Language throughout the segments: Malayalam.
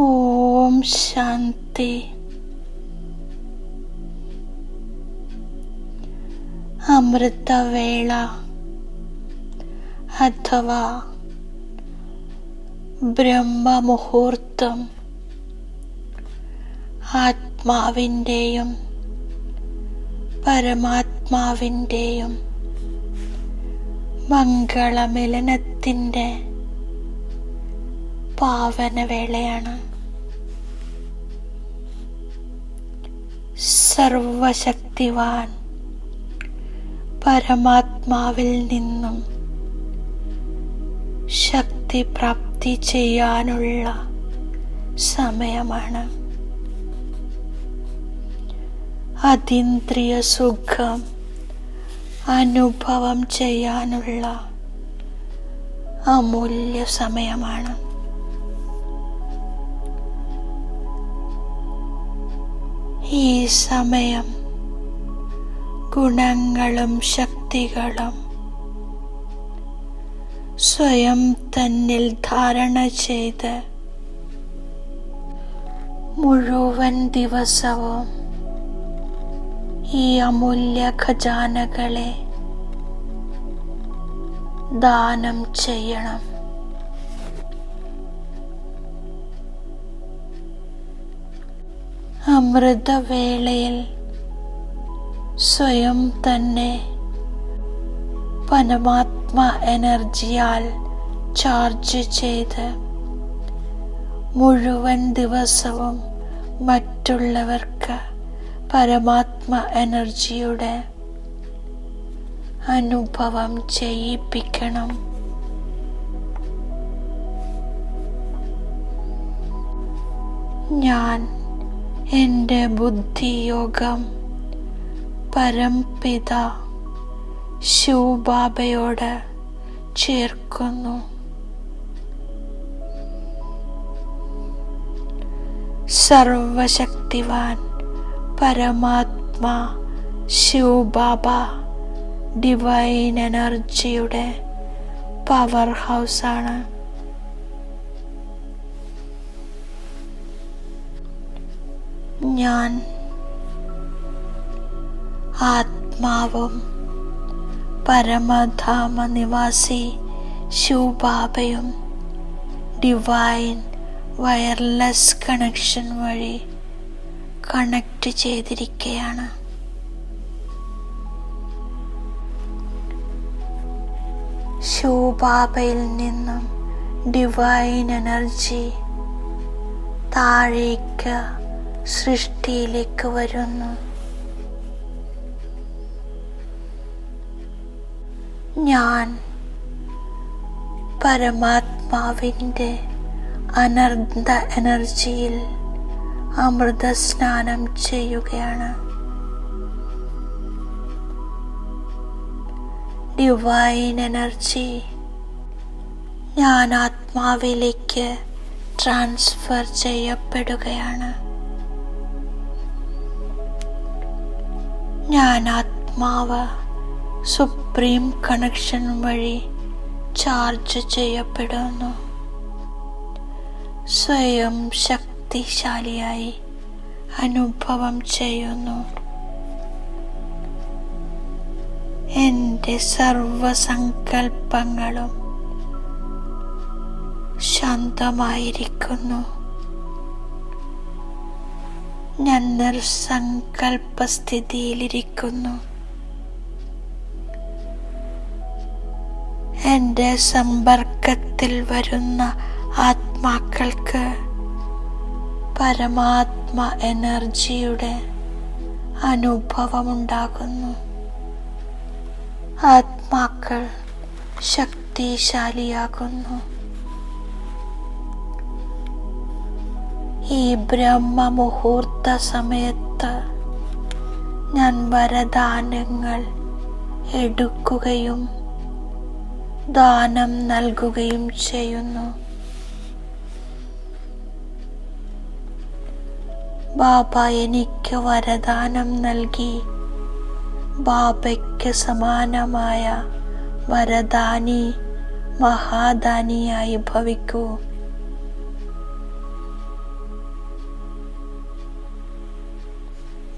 ഓം ശാന്തി. അമൃതവേള അഥവാ ബ്രഹ്മമുഹൂർത്തം ആത്മാവിന്റെയും പരമാത്മാവിന്റെയും മംഗളമിലനത്തിന്റെ പാവനവേളയാണ്. സർവശക്തിവാൻ പരമാത്മാവിൽ നിന്നും ശക്തി പ്രാപ്തി ചെയ്യാനുള്ള സമയമാണ്. അതീന്ദ്രിയ സുഖം അനുഭവം ചെയ്യാനുള്ള അമൂല്യ സമയമാണ്. ഈ സമയം ഗുണങ്ങളും ശക്തികളും സ്വയം തന്നിൽ ധാരണ ചെയ്ത് മുഴുവൻ ദിവസവും ഈ അമൂല്യ ഖജാനകളെ ദാനം ചെയ്യണം. അമൃതവേളയിൽ സ്വയം തന്നെ പരമാത്മ എനർജിയാൽ ചാർജ് ചെയ്ത് മുഴുവൻ ദിവസവും മറ്റുള്ളവർക്ക് പരമാത്മ എനർജിയുടെ അനുഭവം ചെയ്യിപ്പിക്കണം. ഞാൻ എന്റെ ബുദ്ധിയോഗം പരംപിത ശിവബാബയോട് ചേർക്കുന്നു. സർവശക്തിവാൻ പരമാത്മാ ശിവബാബ ഡിവൈൻ എനർജിയുടെ പവർ ഹൗസാണ് ഞാൻ ആത്മാവും പരമധാമ നിവാസി ശിവബാബയും ഡിവൈൻ വയർലെസ് കണക്ഷൻ വഴി കണക്ട് ചെയ്തിരിക്കുകയാണ് ശിവബാബയിൽ നിന്നും ഡിവൈൻ എനർജി താഴേക്ക് സൃഷ്ടിയിലേക്ക് വരുന്നു. ഞാൻ പരമാത്മാവിന്റെ അനർദ്ധ എനർജിയിൽ അമൃത സ്നാനം ചെയ്യുകയാണ്. ഡിവൈൻ എനർജി ഞാൻ ആത്മാവിലേക്ക് ട്രാൻസ്ഫർ ചെയ്യപ്പെടുകയാണ്. ഞാൻ ആത്മാവ് സുപ്രീം കണക്ഷൻ വഴി ചാർജ് ചെയ്യപ്പെടുന്നു. സ്വയം ശക്തിശാലിയായി അനുഭവം ചെയ്യുന്നു. എന്റെ സർവസങ്കൽപ്പങ്ങളും ശാന്തമായിരിക്കുന്നു. ഞാൻ നിർസങ്കൽപ്പസ്ഥിതിയിലിരിക്കുന്നു എന്റെ സമ്പർക്കത്തിൽ വരുന്ന ആത്മാക്കൾക്ക് പരമാത്മ എനർജിയുടെ അനുഭവമുണ്ടാകുന്നു. ആത്മാക്കൾ ശക്തിശാലിയാകുന്നു. ഈ ബ്രഹ്മ മുഹൂർത്ത സമയത്ത് ഞാൻ വരദാനങ്ങൾ എടുക്കുകയും ദാനം നൽകുകയും ചെയ്യുന്നു. ബാബ എനിക്ക് വരദാനം നൽകി. ബാബയ്ക്ക് സമാനമായ വരദാനി മഹാദാനിയായി ഭവിക്കൂ.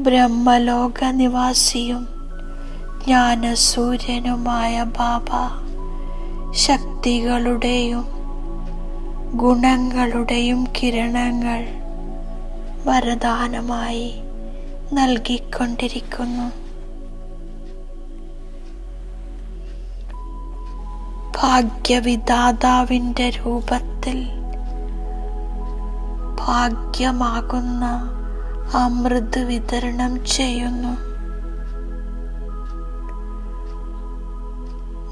ബ്രഹ്മലോക നിവാസിയും ജ്ഞാനസൂര്യനുമായ ബാബ ശക്തികളുടെയും ഗുണങ്ങളുടെയും കിരണങ്ങൾ വരദാനമായി നൽകിക്കൊണ്ടിരിക്കുന്നു. ഭാഗ്യവിദാതാവിന്റെ രൂപത്തിൽ ഭാഗ്യമാകുന്ന അമൃത് വിതരണം ചെയ്യുന്നു.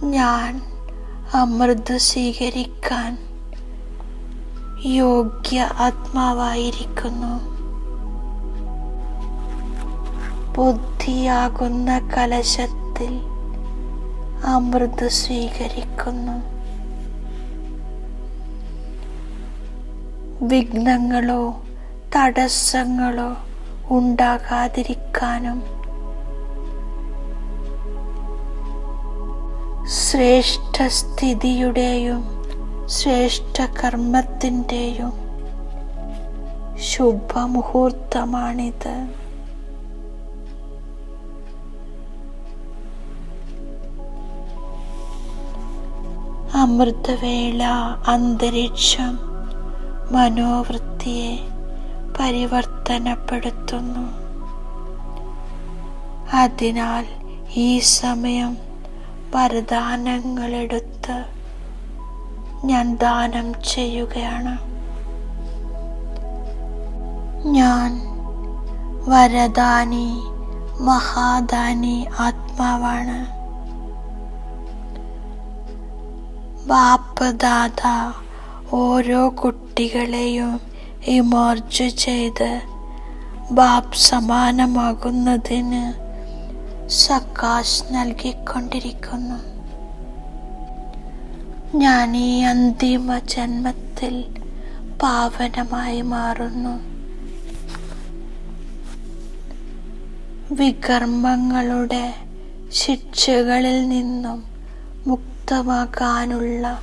ഞാൻ അമൃത് സ്വീകരിക്കാൻ യോഗ്യ ആത്മാവായിരിക്കുന്നു. ബുദ്ധിയാകുന്ന കലശത്തിൽ അമൃത് സ്വീകരിക്കുന്നു. വിഘ്നങ്ങളോ തടസ്സങ്ങളോ ഉണ്ടാകാതിരിക്കാനും ശ്രേഷ്ഠ സ്ഥിതിയുടെയും ശ്രേഷ്ഠ കർമ്മത്തിന്റെയും ശുഭമുഹൂർത്തമാണിത്. അമൃതവേള അന്തരീക്ഷം മനോവൃത്തിയെ പരിവർത്തനപ്പെടുത്തുന്നു. അതിനാൽ ഈ സമയം വരദാനങ്ങളെടുത്ത് ഞാൻ ദാനം ചെയ്യുകയാണ്. ഞാൻ വരദാനി മഹാദാനി ആത്മാവാണ്. ബാപ്പദാദ ഓരോ കുട്ടികളെയും ഇമോർജ് ചെയ്ത് ബാബ് സമാനമാകുന്നതിന് സക്കാശ് നൽകിക്കൊണ്ടിരിക്കുന്നു. ഞാൻ ഈ അന്തിമ ജന്മത്തിൽ പാവനമായി മാറുന്നു. വികർമ്മങ്ങളുടെ ശിക്ഷകളിൽ നിന്നും മുക്തമാകാനുള്ള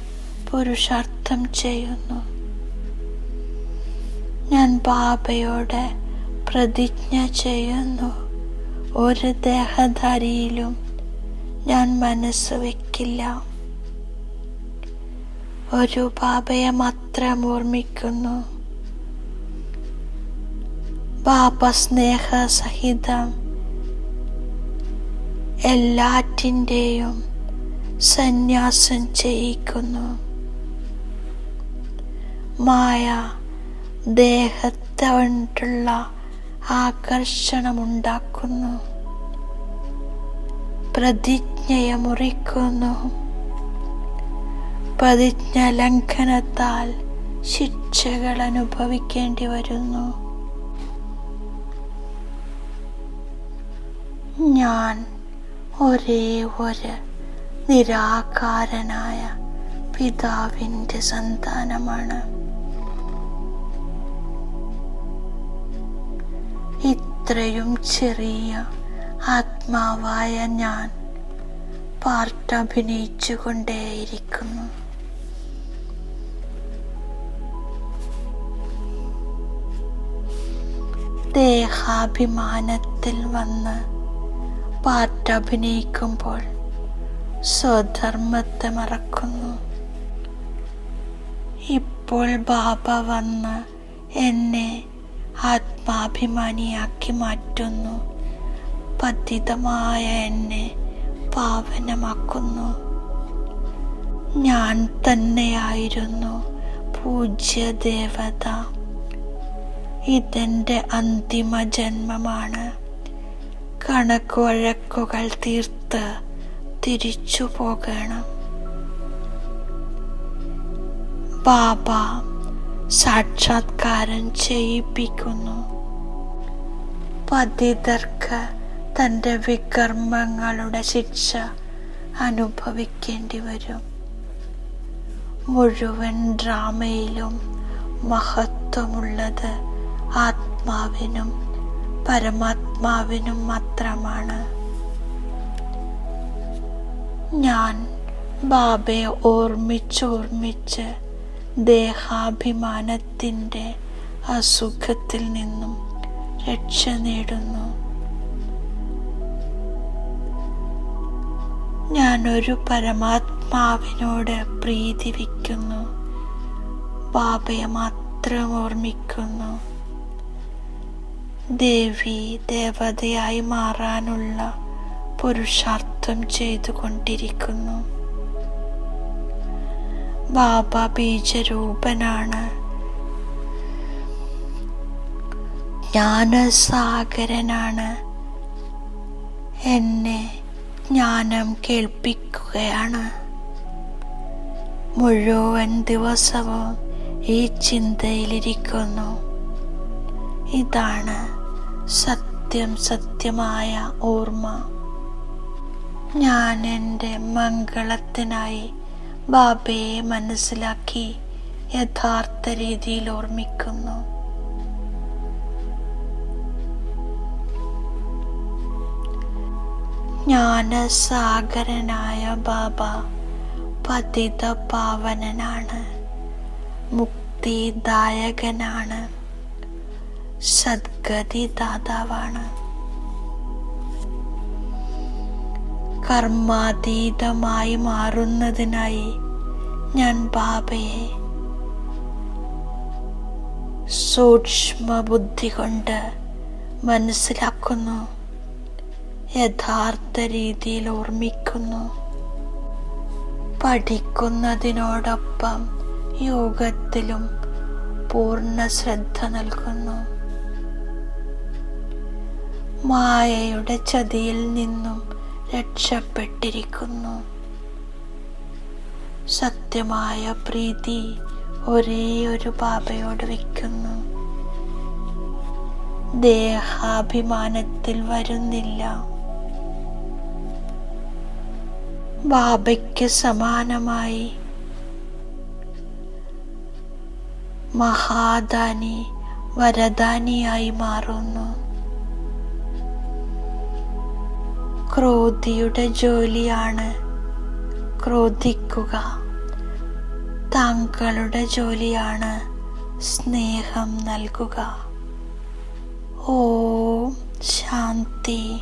പുരുഷാർത്ഥം ചെയ്യുന്നു. ഞാൻ ബാബയോട് പ്രതിജ്ഞ ചെയ്യുന്നു. ഒരു ദേഹധാരിയിലും ഞാൻ മനസ്സ് വയ്ക്കില്ല ഒരു ബാബയെ മാത്രം ഓർമ്മിക്കുന്നു. ബാബ സ്നേഹസഹിതം എല്ലാറ്റിന്റെയും സന്യാസം ചെയ്യിക്കുന്നു. മായ ദേഹത്തെ കൊണ്ടുള്ള ആകർഷണമുണ്ടാക്കുന്നു. പ്രതിജ്ഞയെ മുറിക്കുന്നു പ്രതിജ്ഞ ലംഘനത്താൽ ശിക്ഷകൾ അനുഭവിക്കേണ്ടി വരുന്നു ഞാൻ ഒരേ ഒരു നിരാകാരനായ പിതാവിന്റെ സന്താനമാണ്. ഇത്രയും ചെറിയ ആത്മാവായ ഞാൻ പാർട്ട് അഭിനയിച്ചു കൊണ്ടേയിരിക്കുന്നു ദേഹാഭിമാനത്തിൽ വന്ന് പാർട്ട് അഭിനയിക്കുമ്പോൾ സ്വധർമ്മത്തെ മറക്കുന്നു. ഇപ്പോൾ ബാബ വന്ന് എന്നെ ആത്മാഭിമാനിയാക്കി മാറ്റുന്നു. പതിതമായ എന്നെ പാവനമാക്കുന്നു. ഞാൻ തന്നെയായിരുന്നു പൂജ്യ ദേവത ഇതെന്റെ അന്തിമ ജന്മമാണ്. കണക്കുവഴക്കുകൾ തീർത്ത് തിരിച്ചു പോകണം ബാബ സാക്ഷാത്കാരം ചെയ്യിപ്പിക്കുന്നു. പതിതർക്ക് തന്റെ വികർമ്മങ്ങളുടെ ശിക്ഷ അനുഭവിക്കേണ്ടി വരും. മുഴുവൻ ഡ്രാമയിലും മഹത്വമുള്ളത് ആത്മാവിനും പരമാത്മാവിനും മാത്രമാണ്. ഞാൻ ബാബയെ ഓർമ്മിച്ചോർമ്മിച്ച് ദേഹാഭിമാനത്തിന്റെ അസുഖത്തിൽ നിന്നും രക്ഷ നേടുന്നു. ഞാനൊരു പരമാത്മാവിനോട് പ്രീതി വയ്ക്കുന്നു. ബാബയെ മാത്രം ഓർമ്മിക്കുന്നു. ദേവി ദേവതയായി മാറാനുള്ള പുരുഷാർത്ഥം ചെയ്തുകൊണ്ടിരിക്കുന്നു. ബാബ ബീജരൂപനാണ്. ജ്ഞാനസാഗരനാണ്. എന്നെ ജ്ഞാനം കേൾപ്പിക്കുകയാണ്. മുഴുവൻ ദിവസവും ഈ ചിന്തയിലിരിക്കുന്നു. ഇതാണ് സത്യം സത്യമായ ഓർമ്മ. ഞാൻ എന്റെ മംഗളത്തിനായി ബാബയെ മനസ്സിലാക്കി യഥാർത്ഥ രീതിയിൽ ഓർമ്മിക്കുന്നു. ജ്ഞാനസാഗരനായ ബാബ പതിത പാവനനാണ് മുക്തിദായകനാണ്. സദ്ഗതി ദാതാവാണ് കർമാതീതമായി മാറുന്നതിനായി ഞാൻ ബാബയെ സൂക്ഷ്മ ബുദ്ധി കൊണ്ട് മനസ്സിലാക്കുന്നു. യഥാർത്ഥ രീതിയിൽ ഓർമ്മിക്കുന്നു. പഠിക്കുന്നതിനോടൊപ്പം യോഗത്തിലും പൂർണ ശ്രദ്ധ നൽകുന്നു. മായയുടെ ചതിയിൽ നിന്നും രക്ഷപ്പെട്ടിരിക്കുന്നു. സത്യമായ പ്രീതി ഒരേ ഒരു ബാബയോട് വയ്ക്കുന്നു. ദേഹാഭിമാനത്തിൽ വരുന്നില്ല. ബാബയ്ക്ക് സമാനമായി മഹാദാനി വരദാനിയായി മാറുന്നു. ക്രോധിയുടെ ജോലിയാണ്. ക്രോധിക്കുക താങ്കളുടെ ജോലിയാണ് സ്നേഹം നൽകുക. ഓ ശാന്തി.